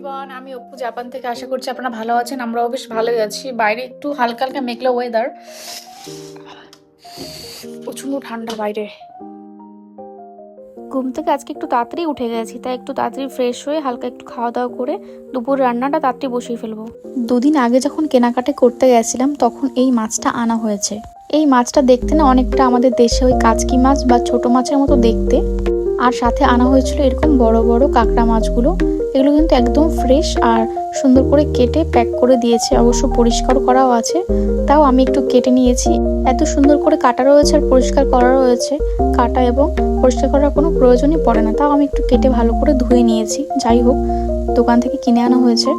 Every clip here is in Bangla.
এভরিওয়ান আমি অপু জাপান থেকে আশা করছি আপনারা ভালো আছেন আমরাও বেশ ভালোই আছি। বাইরে একটু হালকা হালকা মেঘলা ওয়েদার প্রচণ্ড ঠান্ডা বাইরে। ঘুম থেকে আজকে একটু তাড়াতাড়ি উঠে গেছি তাই একটু তাড়াতাড়ি ফ্রেশ হয়ে হালকা একটু খাওয়া দাওয়া করে দুপুর রান্নাটা তাড়াতাড়ি বসিয়ে ফেলব। দুদিন আগে যখন কেনাকাটা করতে গেছিলাম তখন এই মাছটা আনা হয়েছে। এই মাছটা দেখতে না অনেকটা আমাদের দেশে ওই কাচকি মাছ বা ছোট মাছের মতো দেখতে। আর সাথে আনা হয়েছিল এরকম বড় বড় কাঁকড়া মাছগুলো। এগুলো কিন্তু একদম ফ্রেশ আর সুন্দর করে কেটে প্যাক করে দিয়েছে। অবশ্য পরিষ্কার করাও আছে, তাও আমি একটু কেটে নিয়েছি। এত সুন্দর করে কাটা রয়েছে আর পরিষ্কার করা রয়েছে। কাটা এবং পরিষ্কার করার কোনো প্রয়োজনই পড়ে না। তাও আমি একটু কেটে ভালো করে ধুয়ে নিয়েছি। যাই হোক, দোকান থেকে কিনে আনা হয়েছে।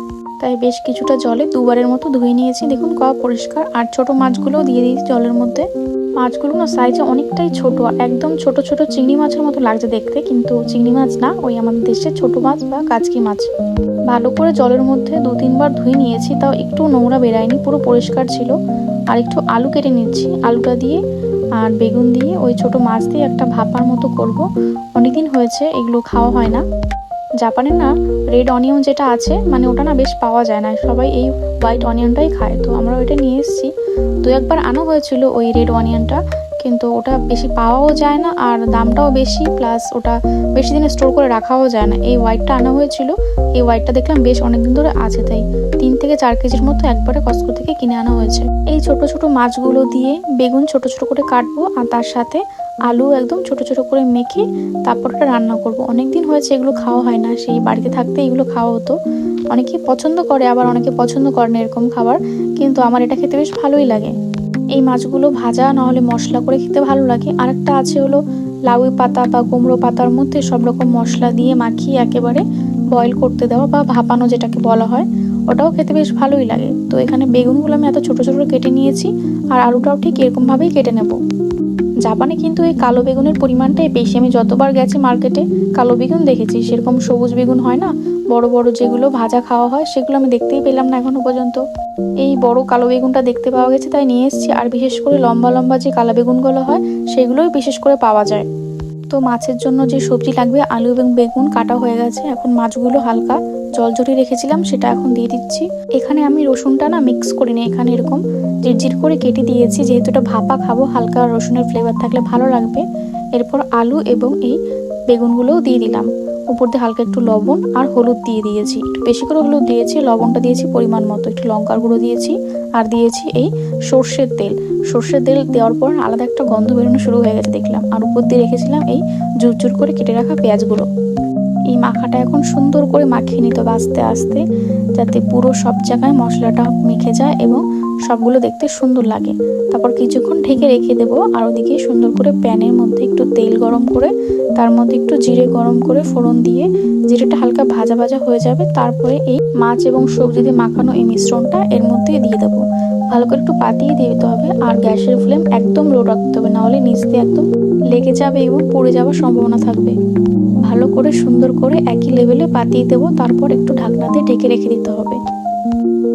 তাই বেশ কিছুটা জলে দুবারের মতো ধুয়ে নিয়েছি। দেখুন কয়া পরিষ্কার। আর ছোট মাছগুলোও দিয়ে দিয়েছি জলের মধ্যে। মাছগুলো না সাইজে অনেকটাই ছোট। একদম ছোট ছোট চিংড়ি মাছের মতো লাগছে দেখতে। কিন্তু চিংড়ি মাছ না, ওই আমাদের দেশের ছোট মাছ বা কাচকি মাছ। ভালো করে জলের মধ্যে দু, তিনবার ধুয়ে নিয়েছি। তাও একটু নোংরা বেরায়নি, পুরো পরিষ্কার ছিল। আর একটু আলু কেটে নিচ্ছি। আলুটা দিয়ে আর বেগুন দিয়ে ওই ছোট মাছ দিয়ে একটা ভাপার মতো করব। অনেকদিন হয়েছে, এগুলো খাওয়া হয় না। জাপানের না রেড অনিয়ন যেটা আছে মানে ওটা না বেশ পাওয়া যায় না। সবাই এই হোয়াইট অনিয়নটাই খায়। তো আমরা ওইটা নিয়ে এসেছি। দু একবার আনা হয়েছিল ওই রেড অনিয়নটা, কিন্তু ওটা বেশি পাওয়াও যায় না আর দামটাও বেশি। প্লাস ওটা বেশি দিনে স্টোর করে রাখাও যায় না। এই হোয়াইটটা আনা হয়েছিল। এই হোয়াইটটা দেখলাম বেশ অনেকদিন ধরে আছে। তাই তিন থেকে চার কেজির মতো একবারে কস্কো থেকে কিনে আনা হয়েছে। এই ছোট ছোট মাছগুলো দিয়ে বেগুন ছোট ছোট করে কাটবো আর তার সাথে আলু একদম ছোট ছোট করে মেখে তারপর ওটা রান্না করব। অনেক দিন হয়েছে এগুলো খাওয়া হয় না, সেই বাড়িতে থাকতে এগুলো খাওয়া হতো। অনেকে পছন্দ করে, আবার অনেকে পছন্দ করে না এরকম খাবার, কিন্তু আমার এটা খেতে বেশ ভালোই লাগে। এই মাছগুলো ভাজা, নাহলে মশলা করে খেতে ভালো লাগে। আরেকটা আছে হলো লাউই পাতা বা কুমড়ো পাতার মধ্যে সব রকম মশলা দিয়ে মাখিয়ে একেবারে বয়েল করতে দেওয়া বা ভাপানো যেটাকে বলা হয়, ওটাও খেতে বেশ ভালোই লাগে। তো এখানে বেগুনগুলো আমি এত ছোটো ছোটো কেটে নিয়েছি, আর আলুটাও ঠিক এরকমভাবেই কেটে নেব। জাপানে কিন্তু এই কালো বেগুনের পরিমাণটাই বেশি। আমি যতবার গেছি মার্কেটে কালো বেগুন দেখেছি, সেরকম সবুজ বেগুন হয় না, বড় বড় যেগুলো ভাজা খাওয়া হয় সেগুলো আমি দেখতেই পেলাম না এখনও পর্যন্ত। এই বড় কালো বেগুনটা দেখতে পাওয়া গেছে, তাই নিয়ে এসেছি। আর বিশেষ করে লম্বা লম্বা যে কালো বেগুনগুলো হয়, সেগুলোই বিশেষ করে পাওয়া যায়। তো মাছের জন্য যে সবজি লাগবে, আলু এবং বেগুন কাটা হয়ে গেছে। এখন মাছগুলো হালকা জল ঝরিয়ে রেখেছিলাম, সেটা এখন দিয়ে দিচ্ছি। এখানে আমি রসুনটা না মিক্স করিনি এখানে এরকম জিরজির করে কেটে দিয়েছি। যেহেতু এটা ভাপা খাব, হালকা রসুনের ফ্লেভার থাকলে ভালো লাগবে। এরপর আলু এবং এই বেগুনগুলোও দিয়ে দিলাম। উপর দিয়ে হালকা একটু লবণ আর হলুদ দিয়ে দিয়েছি। একটু বেশি করে হলুদ দিয়েছি, লবণটা দিয়েছি পরিমাণ মতো। একটু লঙ্কার গুঁড়ো দিয়েছি আর দিয়েছি এই সর্ষের তেল। সর্ষের তেল দেওয়ার পর আলাদা একটা গন্ধ বেরোনো শুরু হয়ে গেছে দেখলাম। আর উপর দিয়ে রেখেছিলাম এই জুরজুর করে কেটে রাখা পেঁয়াজগুলো। এই মাখাটা এখন সুন্দর করে মাখিয়ে নিতে আস্তে আস্তে, যাতে পুরো সব জায়গায় মশলাটা মেখে যায় এবং সবগুলো দেখতে সুন্দর লাগে। তারপর কিছুক্ষণ ঢেকে রেখে দেবো আর ওদিকে সুন্দর করে প্যানের মধ্যে একটু তেল গরম করে তার মধ্যে একটু জিরে গরম করে ফোড়ন দিয়ে জিরেটা হালকা ভাজা ভাজা হয়ে যাবে, তারপরে এই মাছ এবং সবজি দিয়ে মাখানো এই মিশ্রণটা এর মধ্যে দিয়ে দেবো। ভালো করে একটু পাতিয়ে দিয়ে দিতে হবে আর গ্যাসের ফ্লেম একদম লো রাখতে হবে, নাহলে নিচ দিয়ে একদম লেগে যাবে এবং পড়ে যাওয়ার সম্ভাবনা থাকবে। ভালো করে সুন্দর করে একই লেভেলে পাতিয়ে দেবো, তারপর একটু ঢাকনা দিয়ে ঢেকে রেখে দিতে হবে।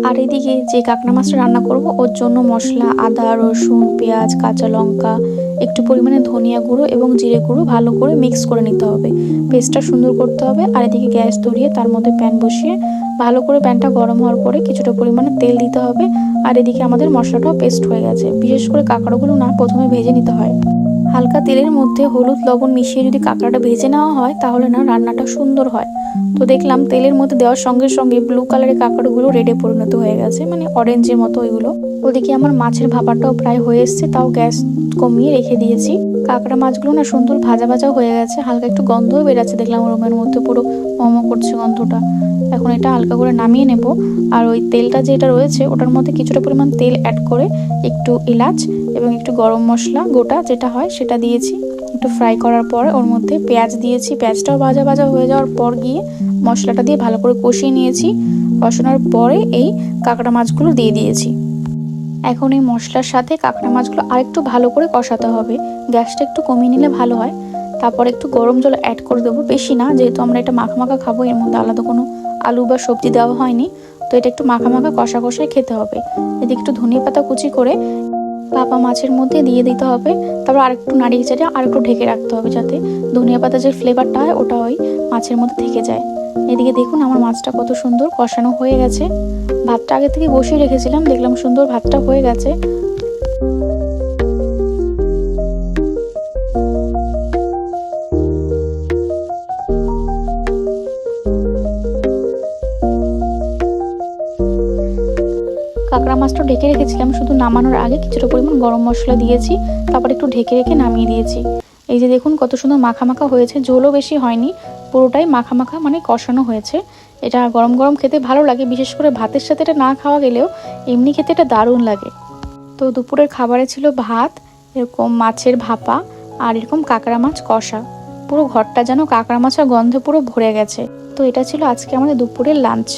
আর এদিকে যে কাঁকড়া মাছটা রান্না করব, ওর জন্য মশলা, আদা, রসুন, পেঁয়াজ, কাঁচা লঙ্কা একটু পরিমাণে ধনিয়া গুঁড়ো এবং জিরে গুঁড়ো ভালো করে মিক্স করে নিতে হবে। পেস্টটা সুন্দর করতে হবে। আর এদিকে গ্যাস ধরিয়ে তার মধ্যে প্যান বসিয়ে ভালো করে প্যানটা গরম হওয়ার পরে কিছুটা পরিমাণে তেল দিতে হবে। আর এদিকে আমাদের মশলাটাও পেস্ট হয়ে গেছে। বিশেষ করে কাঁকড়াগুলো না, প্রথমে ভেজে নিতে হয়। হালকা তেলের মধ্যে হলুদ লবণ মিশিয়ে যদি কাঁকড়াটা ভেজে নেওয়া হয়, তাহলে না রান্নাটা সুন্দর হয়। তো দেখলাম তেলের মধ্যে দেওয়ার সঙ্গে সঙ্গে ব্লু কালারের কাঁকড়াগুলো রেডে পরিণত হয়ে গেছে মানে অরেঞ্জের মতো ওইগুলো। ওদিকে আমার মাছের ভাপাটাও প্রায় হয়ে এসছে, তাও গ্যাস কমিয়ে রেখে দিয়েছি। কাঁকড়া মাছগুলো না সুন্দর ভাজা ভাজা হয়ে গেছে, হালকা একটু গন্ধও বেরাচ্ছে, দেখলাম রুমের মধ্যে পুরো মমো করছে গন্ধটা। এখন এটা হালকা করে নামিয়ে নেব। আর ওই তেলটা যেটা রয়েছে, ওটার মধ্যে কিছুটা পরিমাণ তেল অ্যাড করে একটু এলাচ এবং একটু গরম মশলা গোটা যেটা হয় সেটা দিয়েছি। একটু ফ্রাই করার পর ওর মধ্যে পেঁয়াজ দিয়েছি। পেঁয়াজটাও ভাজা ভাজা হয়ে যাওয়ার পর গিয়ে মশলাটা দিয়ে ভালো করে কষিয়ে নিয়েছি। কষানোর পরে এই কাঁকড়া মাছগুলো দিয়ে দিয়েছি। এখন এই মশলার সাথে কাঁকড়া মাছগুলো আরেকটু ভালো করে কষাতে হবে। গ্যাসটা একটু কমিয়ে নিলে ভালো হয়। তারপর একটু গরম জল অ্যাড করে দেবো। বেশি না, যেহেতু আমরা এটা মাখা খাব, এর মধ্যে আলাদা কোনো আলু বা সবজি দেওয়া হয়নি। তো এটা একটু মাখা মাখা কষা কষায় খেতে হবে। এদিকে একটু ধনিয়া পাতা কুচি করে পাপা মাছের মধ্যে দিয়ে দিতে হবে। তারপর আরেকটু নাড়িয়ে চাড়িয়ে আরেকটু ঢেকে রাখতে হবে যাতে ধনিয়া পাতা যে ফ্লেভারটা হয়, ওটা ওই মাছের মধ্যে থেকে যায়। এদিকে দেখুন আমার মাছটা কত সুন্দর কষানো হয়ে গেছে। ভাতটা আগে থেকে বসিয়ে রেখেছিলাম, দেখলাম সুন্দর ভাতটা হয়ে গেছে। মাছটা ঢেকে রেখেছিলাম, শুধু নামানোর আগে কিছুটা পরিমাণ গরম মশলা দিয়েছি, তারপর একটু ঢেকে রেখে নামিয়ে দিয়েছি। এই যে দেখুন কত সুন্দর মাখা মাখা হয়েছে, ঝোলও বেশি হয়নি, পুরোটাই মাখা মাখা মানে কষানো হয়েছে। এটা গরম গরম খেতে ভালো লাগে, বিশেষ করে ভাতের সাথে এটা না খাওয়া গেলেও এমনি খেতে এটা দারুণ লাগে। তো দুপুরের খাবারে ছিল ভাত, এরকম মাছের ভাপা আর এরকম কাঁকড়া মাছ কষা। পুরো ঘরটা যেন কাঁকড়া মাছের গন্ধে পুরো ভরে গেছে। তো এটা ছিল আজকে আমাদের দুপুরের লাঞ্চ।